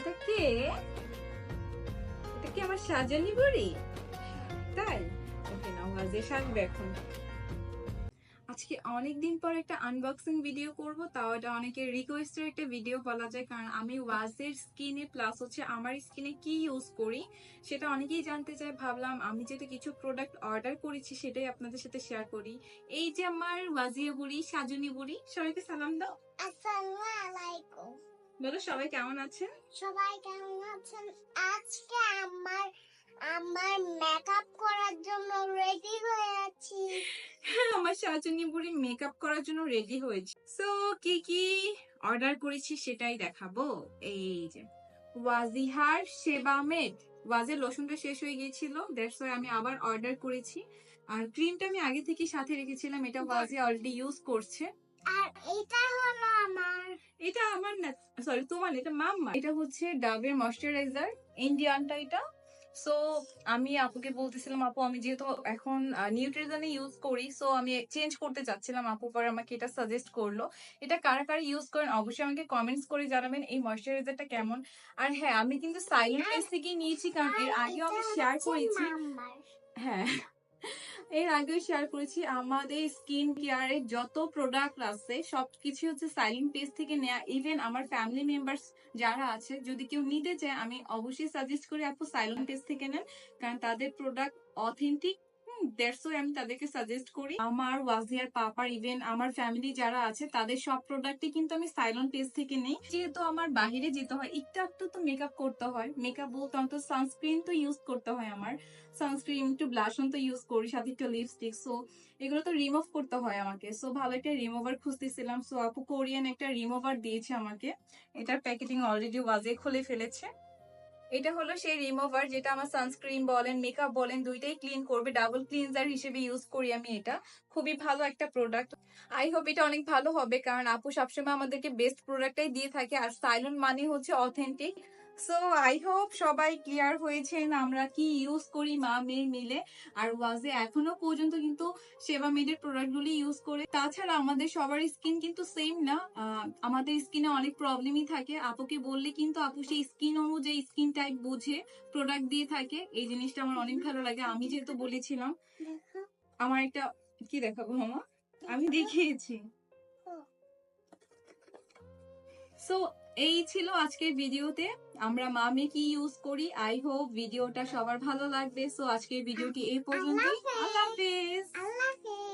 এটা কে? এটা কি আমার সাজানি বুড়ি? তাই? ওকে না ওয়াজে সাজবে এখন। আজকে অনেক দিন পর একটা আনবক্সিং ভিডিও করব, তাও এটা অনেকের রিকোয়েস্টের একটা ভিডিও বলা যায়, কারণ আমি ওয়াজের স্কিনে প্লাস হচ্ছে আমার স্কিনে কি ইউজ করি, সেটা অনেকেই জানতে চায়। ভাবলাম আমি যেটা কিছু প্রোডাক্ট অর্ডার করেছি, সেটাই আপনাদের সাথে শেয়ার করি। এই যে আমার ওয়াজিয়া বুড়ি, সাজনি বুড়ি, সবাইকে সালাম দাও। আসসালামু আলাইকুম। বলো সবাই কেমন আছেন? সবাই কেমন আছেন? আজকে আমার আমার মেকআপ করার জন্য রেডি হয়ে আছি। হ্যাঁ আমার সাজনী বুড়ি মেকআপ করার জন্য রেডি হয়েছে। সো কি কি অর্ডার করেছি সেটাই দেখাবো। এই যে ওয়াজিহার সেবামেড ওয়াজের লোশনটা শেষ হয়ে গিয়েছিল দ্যাটস ওয়াই আমি আবার অর্ডার করেছি। আর ক্রিমটা আমি আগে থেকে সাথে রেখেছিলাম এটা ওয়াজি অলরেডি ইউজ করছে। আর এটা হলো আমার এটা আমার না সরি তোমার এটা মাম্মা এটা হচ্ছে ডাবের ময়শ্চারাইজার ইন্ডিয়ানটা এটা। সো আমি আপুকে বলতেছিলাম আপু আমি যেহেতু এখন নিউট্রিজনে ইউজ করি সো আমি চেঞ্জ করতে চাচ্ছিলাম আপু পরে আমাকে এটা সাজেস্ট করল। এটা কারা কারা ইউজ করেন অবশ্যই আমাকে কমেন্টস করে জানাবেন এই ময়শ্চারাইজারটা কেমন। আর হ্যাঁ আমি কিন্তু সাইলেন্ট পেজ থেকে নিয়েছি কারণ এর আগেও আমি শেয়ার করেছি। হ্যাঁ। এর আগে শেয়ার করেছি, আমাদের স্কিন কেয়ারে যত প্রোডাক্ট আছে, সবকিছু হচ্ছে সাইলিং পেজ থেকে নেয়া। ইভেন আমার ফ্যামিলি মেম্বার্স যারা আছে, যদি কেউ নিতে চায়, আমি অবশ্যই সাজেস্ট করি আপু সাইলিং পেজ থেকে নেন, কারণ তাদের প্রোডাক্ট অথেন্টিক আমি তাদেরকে সাজেস্ট করি, আমার ওয়াজিয়ার পাপার ইভেন আমার ফ্যামিলি যারা আছে, তাদের সব প্রোডাক্টই কিন্তু আমি সাইলন পেজ থেকে নেই। যেহেতু আমার বাহিরে যেতে হয়, একটু একটু তো মেকআপ করতে হয়। মেকআপ সানস্ক্রিন তো ইউজ করতে হয় আমার। সানস্ক্রিন একটু ব্লাশন তো ইউজ করি, সাথে একটু লিপস্টিক সো এগুলো তো রিমুভ করতে হয় আমাকে। সো ভালো একটা রিমুভার খুঁজতেছিলাম। সো আপু কোরিয়ান একটা রিমুভার দিয়েছে আমাকে। এটার প্যাকেটিং অলরেডি ওয়াজে খুলে ফেলেছে। এটা হলো সেই রিমুভার যেটা আমার সানস্ক্রিন বলেন মেকআপ বলেন, দুইটাই ক্লিন করবে ডাবল ক্লিনজার হিসেবে ইউজ করি আমি এটা। খুবই ভালো একটা প্রোডাক্ট আই হোপ এটা অনেক ভালো হবে, কারণ আপু সবসময় আমাদেরকে বেস্ট প্রোডাক্টটাই দিয়ে থাকে। আর সাইলন মানে হচ্ছে অথেন্টিক সো আই হোপ সবাই ক্লিয়ার হয়েছেন আমরা কি ইউজ করি মা মেয়ে মিলে। আর ওয়াজে এখনও পর্যন্ত কিন্তু সেবা মেডের প্রোডাক্টগুলি ইউজ করে। তাছাড়া আমাদের সবার স্কিন কিন্তু সেম না। আমাদের স্কিনে অনেক প্রবলেমই থাকে। আপুকে বললে কিন্তু আপু সেই স্কিন অনুযায়ী স্কিন টাইপ বুঝে প্রোডাক্ট দিয়ে থাকে। এই জিনিসটা আমার অনেক ভালো লাগে। আমি যেহেতু বলেছিলাম আমার একটা কি দেখাবো মামা? আমি দেখিয়েছি। সো এই ছিল আজকের ভিডিওতে। আমরা মামে কি ইউজ করি? আই হোপ ভিডিওটা সবার ভালো লাগবে। সো আজকের ভিডিওটি এই পর্যন্তই। আল্লাহ হাফেজ। আল্লাহ হাফেজ।